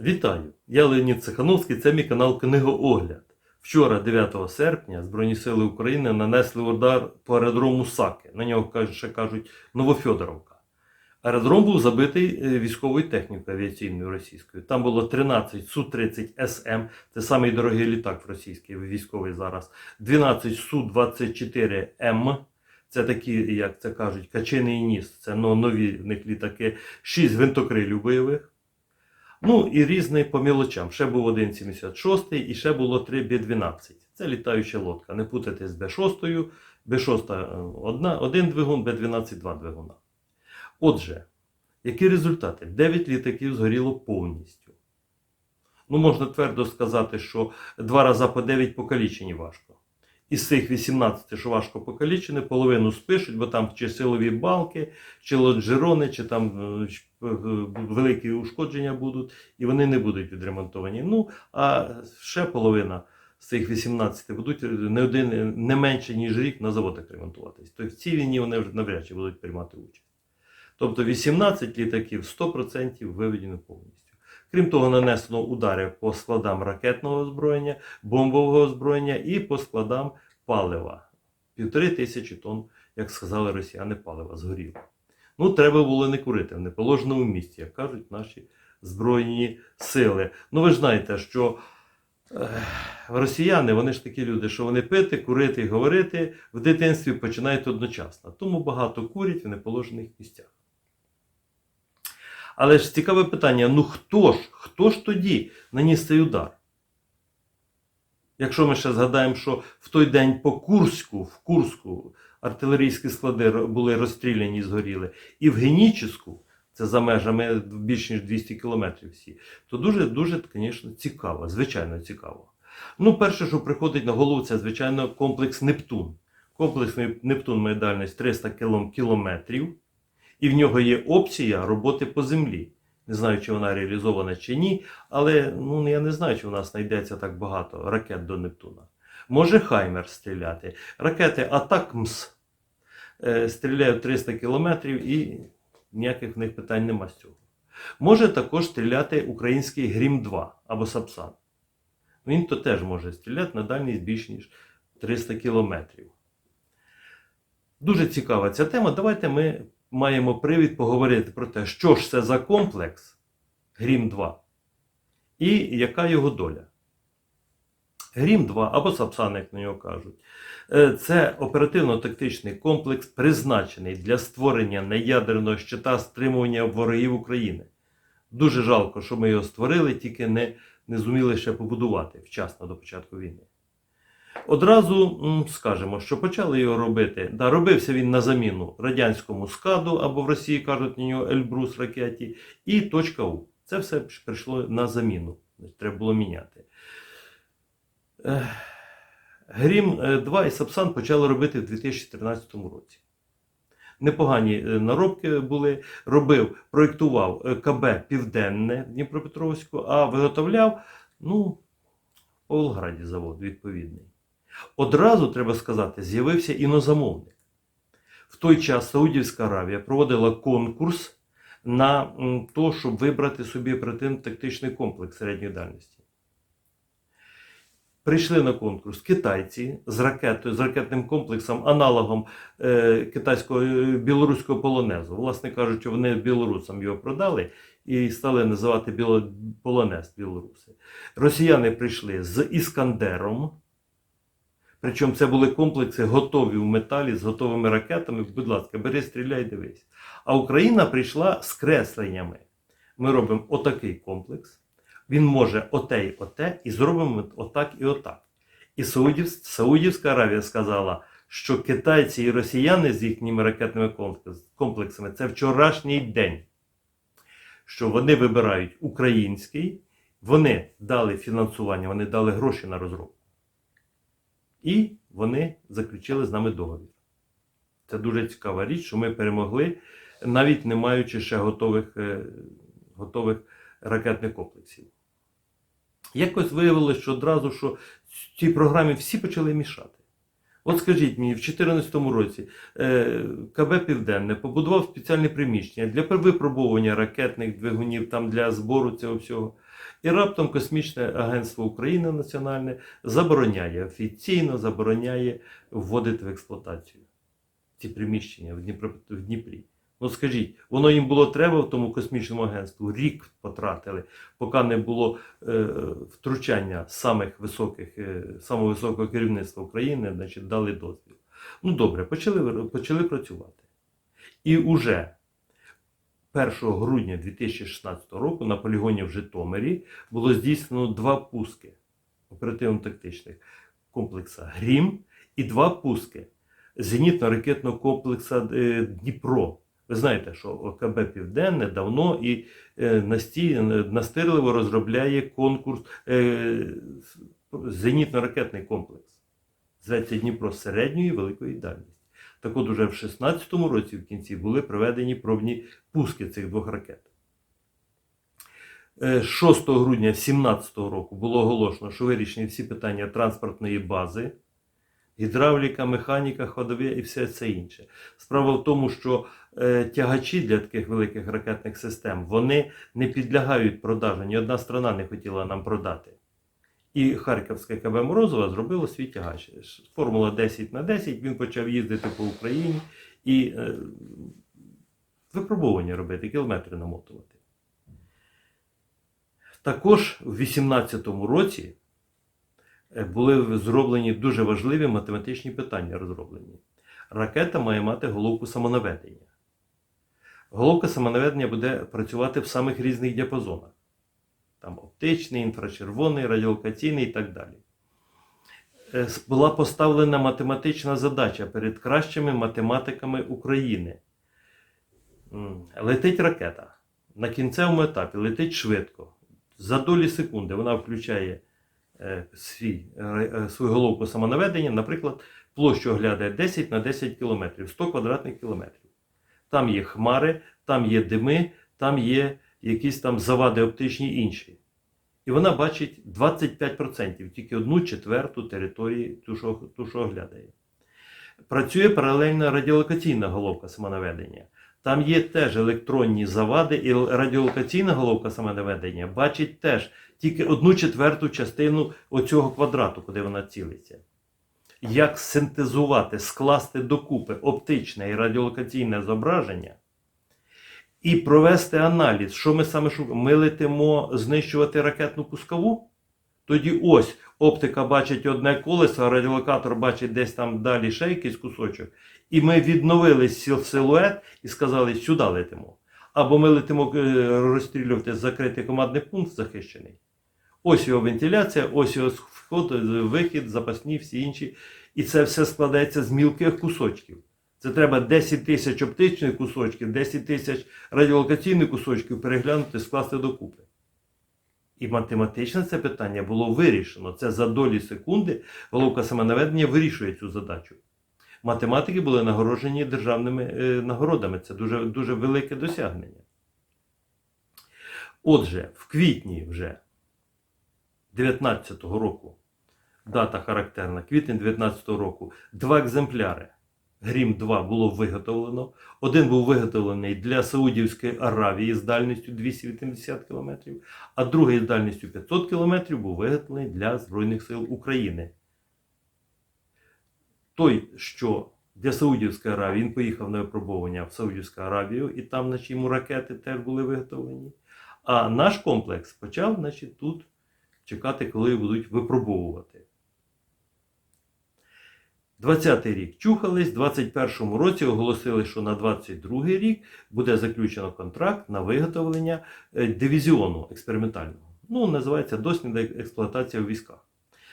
Вітаю! Я Леонід Цехановський, це мій канал Книгоогляд. Вчора, 9 серпня, Збройні Сили України нанесли удар по аеродрому Саки. На нього ще кажуть Новофьодоровка. Аеродром був забитий е, військовою технікою авіаційною російською. Там було 13 Су-30 СМ, це самий дорогий літак в російський військовий зараз. 12 Су-24М, це такі, як це кажуть, качений ніс, це нові в них літаки, 6 гвинтокрилів бойових. Ну і різний по мілочам. Ще був один 76 і ще було 3 Б-12. Це літаюча лодка. Не путати з Б-6. Б-6 е, один двигун, Б-12 два двигуна. Отже, які результати? 9 літаків згоріло повністю. Ну, можна твердо сказати, що два рази по 9 покалічені важко. Із цих 18, що важко покалічені, половину спишуть, бо там чи силові балки, чи лоджерони, чи там е, е, е, великі ушкодження будуть, і вони не будуть відремонтовані. Ну, а ще половина з цих 18 будуть не один, не менше, ніж рік на заводах ремонтуватись. Тобто в цій війні вони вже навряд чи будуть приймати участь. Тобто 18 літаків 100% виведено повністю. Крім того, нанесено удари по складам ракетного озброєння, бомбового озброєння і по складам палива. Півтори тисячі тонн, як сказали росіяни, палива згоріло. Ну, треба було не курити в неположеному місці, як кажуть наші Збройні сили. Ну, ви ж знаєте, що е, росіяни, вони ж такі люди, що вони пити, курити і говорити в дитинстві починають одночасно. Тому багато курять в неположених місцях. Але ж цікаве питання: ну хто ж, хто ж тоді наніс цей удар? Якщо ми ще згадаємо, що в той день по Курську, в Курську артилерійські склади були розстріляні і згоріли, і в Геніческу, це за межами більш ніж 200 кілометрів всі, то дуже, дуже, звісно, цікаво, звичайно цікаво. Ну, перше, що приходить на голову, це, звичайно, комплекс Нептун. Комплекс Нептун має дальність 300 кілом- кілометрів, і в нього є опція роботи по землі. Не знаю, чи вона реалізована чи ні, але ну, я не знаю, чи у нас знайдеться так багато ракет до Нептуна. Може Хаймер стріляти. Ракети Атакмс е, стріляють 300 кілометрів і ніяких в них питань нема з цього. Може також стріляти український Грім 2 або Сапсан. Він то теж може стріляти на дальність більш ніж 300 кілометрів. Дуже цікава ця тема. Давайте ми маємо привід поговорити про те, що ж це за комплекс Грім 2 і яка його доля. Грім 2 або Сапсан, як на нього кажуть. Е, Це оперативно-тактичний комплекс, призначений для створення неядерного щита стримування ворогів України. Дуже жалко, що ми його створили, тільки не, не зуміли ще побудувати вчасно до початку війни. Одразу скажемо, що почали його робити. Да, робився він на заміну радянському скаду, або в Росії кажуть на нього Ельбрус ракеті, і точка У. Це все прийшло на заміну. Треба було міняти. Грім е, 2 і Сапсан почали робити в 2013 році. Непогані е, наробки були. Робив, проєктував е, КБ Південне Дніпропетровську, а виготовляв ну, в Павлограді завод відповідний. Одразу, треба сказати, з'явився інозамовник. В той час Саудівська Аравія проводила конкурс на то, щоб вибрати собі оперативно-тактичний комплекс середньої дальності. Прийшли на конкурс китайці з ракетою, з ракетним комплексом, аналогом е, китайського е, білоруського полонезу. Власне кажучи, вони білорусам його продали і стали називати біло, полонез білоруси. Росіяни прийшли з Іскандером. Причому це були комплекси готові в металі з готовими ракетами. Будь ласка, бери, стріляй, дивись. А Україна прийшла з кресленнями. Ми робимо отакий комплекс. Він може оте й оте, і зробимо отак і отак. І Саудів, Саудівська Аравія сказала, що китайці і росіяни з їхніми ракетними комплексами це вчорашній день. Що вони вибирають український, вони дали фінансування, вони дали гроші на розробку. І вони заключили з нами договір. Це дуже цікава річ, що ми перемогли, навіть не маючи ще готових, е, готових ракетних комплексів. Якось виявилося, що одразу, що цій програмі всі почали мішати. От скажіть мені, в 2014 році е, КБ Південне побудував спеціальне приміщення для випробовування ракетних двигунів, там для збору цього всього. І раптом Космічне агентство України національне забороняє, офіційно забороняє вводити в експлуатацію ці приміщення в, Дніпро, в Дніпрі. Ну скажіть, воно їм було треба в тому космічному агентству, рік потратили, поки не було е, втручання самих високих, е, самого високого керівництва України, значить, дали дозвіл. Ну добре, почали, почали працювати. І уже 1 грудня 2016 року на полігоні в Житомирі було здійснено два пуски оперативно-тактичних комплекса Грім і два пуски зенітно-ракетного комплексу е, Дніпро. Ви знаєте, що ОКБ Південне давно і е, настирливо розробляє конкурс е, зенітно-ракетний комплекс. Зветься Дніпро середньої великої дальності. Так от уже в 16-му році в кінці були проведені пробні пуски цих двох ракет. Е, 6 грудня 2017 року було оголошено, що вирішені всі питання транспортної бази, гідравліка, механіка, ходові і все це інше. Справа в тому, що е, тягачі для таких великих ракетних систем вони не підлягають продажу. Ні одна страна не хотіла нам продати. І Харківське КБ Морозова зробило свій тягач. Формула 10 на 10, він почав їздити по Україні і е, випробування робити, кілометри намотувати. Також в 2018 році е, були зроблені дуже важливі математичні питання розроблені. Ракета має мати головку самонаведення. Головка самонаведення буде працювати в самих різних діапазонах. Там оптичний, інфрачервоний, радіолокаційний і так далі. Е, Була поставлена математична задача перед кращими математиками України. Летить ракета. На кінцевому етапі летить швидко. За долі секунди вона включає е, свій, е, свою головку самонаведення, наприклад, площу оглядає 10 на 10 кілометрів, 100 квадратних кілометрів. Там є хмари, там є дими, там є якісь там завади оптичні інші. І вона бачить 25%, тільки одну четверту території, ту, що, ту, що оглядає. Працює паралельно радіолокаційна головка самонаведення. Там є теж електронні завади, і радіолокаційна головка самонаведення бачить теж тільки одну четверту частину оцього квадрату, куди вона цілиться. Як синтезувати, скласти докупи оптичне і радіолокаційне зображення і провести аналіз, що ми саме шукаємо? Ми летимо знищувати ракетну пускову? Тоді ось оптика бачить одне колесо, а радіолокатор бачить десь там далі ще якийсь кусочок. І ми відновили сил- силует і сказали, сюди летимо. Або ми летимо е, розстрілювати закритий командний пункт захищений. Ось його вентиляція, ось його вход, вихід, запасні, всі інші. І це все складається з мілких кусочків. Це треба 10 тисяч оптичних кусочків, 10 тисяч радіолокаційних кусочків переглянути, скласти докупи. І математично це питання було вирішено. Це за долі секунди головка самонаведення вирішує цю задачу. Математики були нагороджені державними е, нагородами. Це дуже, дуже велике досягнення. Отже, в квітні вже 19-го року, дата характерна, квітень 19-го року, два екземпляри. Грім 2 було виготовлено. Один був виготовлений для Саудівської Аравії з дальністю 280 км, а другий з дальністю 500 км був виготовлений для Збройних сил України. Той, що для Саудівської Аравії, він поїхав на випробування в Саудівську Аравію, і там значить, йому ракети теж були виготовлені. А наш комплекс почав значить, тут чекати, коли будуть випробовувати. 20-й рік чухались, в 21-му році оголосили, що на 22-й рік буде заключено контракт на виготовлення е, дивізіону експериментального. Ну, називається дослідна експлуатація в військах.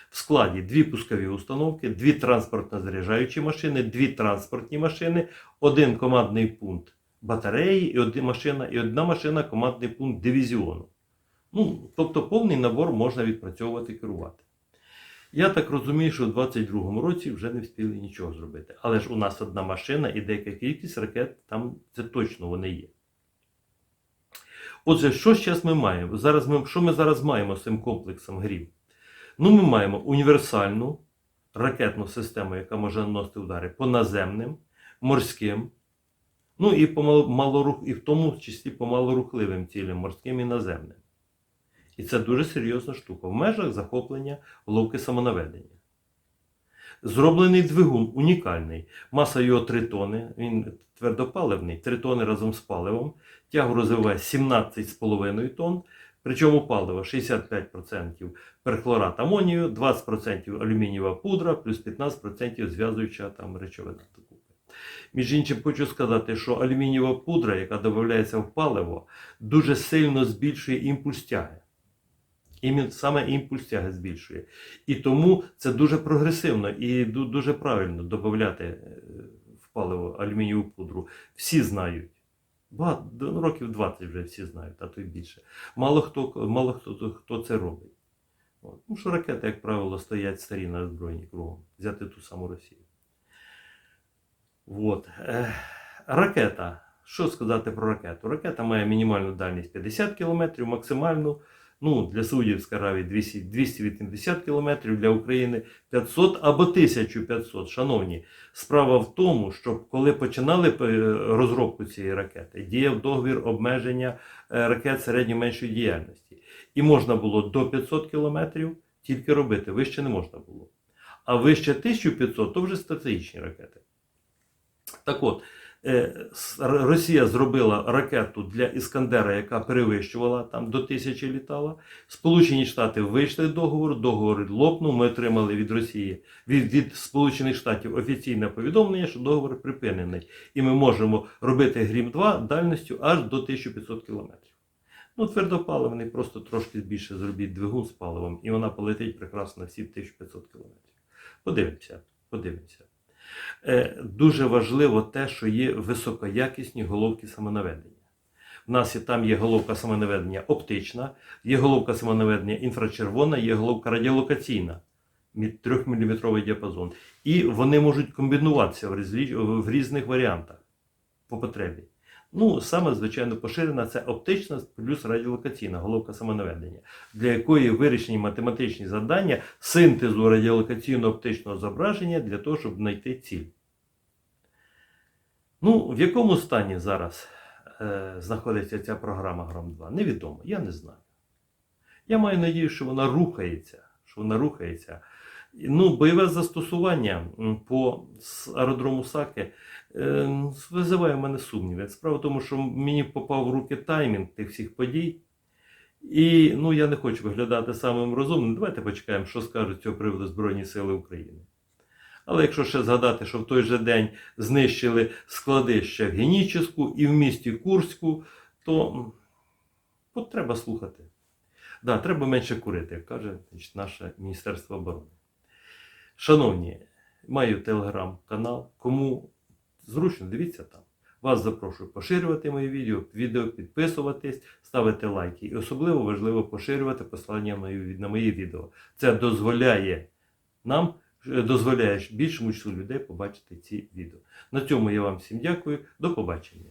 В складі дві пускові установки, дві транспортно-заряджаючі машини, дві транспортні машини, один командний пункт батареї і одна машина, і одна машина командний пункт дивізіону. Ну, тобто повний набор можна відпрацьовувати і керувати. Я так розумію, що в 22-му році вже не встигли нічого зробити. Але ж у нас одна машина і деяка кількість ракет, там це точно вони є. Отже, що зараз ми маємо? Зараз ми, що ми зараз маємо з цим комплексом грів? Ну, ми маємо універсальну ракетну систему, яка може наносити удари по наземним, морським, ну і, по малорух, і в тому числі по малорухливим цілям, морським і наземним. І це дуже серйозна штука в межах захоплення головки самонаведення. Зроблений двигун унікальний. Маса його 3 тони, він твердопаливний, 3 тони разом з паливом. Тягу розвиває 17,5 тонн. Причому паливо 65% перхлорат амонію, 20% алюмінієва пудра, плюс 15% зв'язуюча там речовина. Між іншим, хочу сказати, що алюмінієва пудра, яка додається в паливо, дуже сильно збільшує імпульс тяги. Саме імпульс тяги збільшує. І тому це дуже прогресивно і дуже правильно додати е, в паливо алюмінієву пудру. Всі знають. Багато, ну, років 20 вже всі знають, а то й більше. Мало хто, мало хто, хто це робить. От. Ну, що ракети, як правило, стоять старі на озброєнні кругом. Взяти ту саму Росію. От. Ракета. Що сказати про ракету? Ракета має мінімальну дальність 50 км, максимальну. Ну, для Саудівської Аравії 200, 280 км, для України 500 або 1500. Шановні, справа в тому, що коли починали розробку цієї ракети, діяв договір обмеження е, ракет середньо-меншої діяльності. І можна було до 500 км тільки робити, вище не можна було. А вище 1500 то вже стратегічні ракети. Так от, Росія зробила ракету для Іскандера, яка перевищувала там до тисячі літала. Сполучені Штати вийшли з договору, договор лопнув. Ми отримали від Росії від, від Сполучених Штатів офіційне повідомлення, що договор припинений. І ми можемо робити Грім 2 дальністю аж до 1500 кілометрів. Ну, твердопаливний, просто трошки більше зробіть двигун з паливом, і вона полетить прекрасно всі 1500 кілометрів. Подивимося, подивимося. Е, дуже важливо те, що є високоякісні головки самонаведення. У нас і там є головка самонаведення оптична, є головка самонаведення інфрачервона, є головка радіолокаційна, 3-мм діапазон. І вони можуть комбінуватися в різних варіантах по потребі. Ну, саме звичайно поширена це оптична плюс радіолокаційна головка самонаведення, для якої вирішені математичні завдання синтезу радіолокаційно-оптичного зображення для того, щоб знайти ціль. Ну, в якому стані зараз е, знаходиться ця програма Гром 2? Невідомо, я не знаю. Я маю надію, що вона рухається. Що вона рухається. Ну, бойове застосування по аеродрому Саки е, визиває в мене сумніви. Справа в тому, що мені попав в руки таймінг тих всіх подій. І ну, я не хочу виглядати самим розумним. Давайте почекаємо, що скажуть цього приводу Збройні Сили України. Але якщо ще згадати, що в той же день знищили склади ще в Геніческу і в місті Курську, то от треба слухати. Да, треба менше курити, як каже значить, наше Міністерство оборони. Шановні, маю телеграм-канал. Кому зручно, дивіться там. Вас запрошую поширювати мої відео, відео підписуватись, ставити лайки. І особливо важливо поширювати посилання на мої- відео. Це дозволяє нам, е, дозволяє більшому числу людей побачити ці відео. На цьому я вам всім дякую. До побачення.